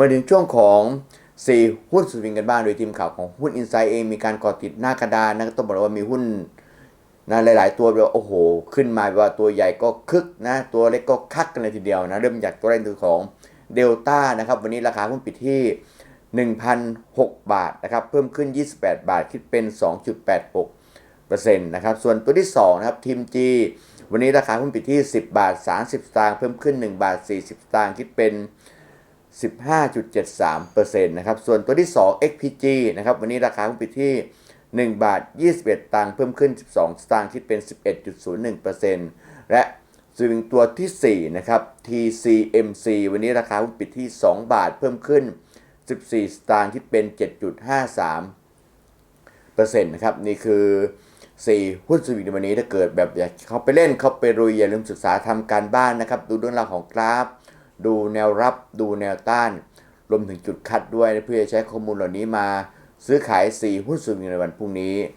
มาถึงช่วงของ4หุ้นสุดวิงกันบ้างโดยทีมข่าวของหุ้นอินไซด์เองมีการก่อติดหน้ากระดานนะต้องบอกเลยว่ามีหุ้นนะหลาย ๆ ตัวแบบโอ้โห ขึ้นมาแบบว่าตัวใหญ่ก็คึกนะตัวเล็กก็คักกันเลยทีเดียวนะเริ่มจากตัวแรกคือของเดลต้านะครับวันนี้ราคาหุ้นปิดที่ 1,006 บาทนะครับเพิ่มขึ้น 28 บาทคิดเป็น 2.86%นะครับส่วนตัวที่2นะครับทีม G วันนี้ราคาหุ้นปิดที่ 10 บาท 30 สตางค์เพิ่มขึ้น 1 บาท 40 สตางค์คิดเป็น 15.73%นะครับ ส่วนตัวที่ 2 XPG นะครับ วันนี้ราคาหุ้นปิดที่ 1 บาท 21 ตังค์เพิ่มขึ้น 12 สตางค์คิดเป็น 11.01%และส่วิงตัวทีสี่ 4 นะครับ TCMC วันนี้ราคาหุ้นปิดที่ 2 บาทเพิ่มขึ้น 14 สตางค์คิดเป็น 7.53%นะครับ นี่คือ 4 หุ้นสวิงในวันนี้ถ้าเกิดแบบอยากเข้าไปเล่นเข้าไปรุยอย่าลืมศึกษาทำการบ้านนะครับ ดูเรื่องราวของกราฟ ดูแนวรับดูแนวต้าน รวมถึงจุดคัดด้วยเพื่อใช้ข้อมูลเหล่านี้มา ซื้อขาย 4 หุ้นสวิงในวันพรุ่งนี้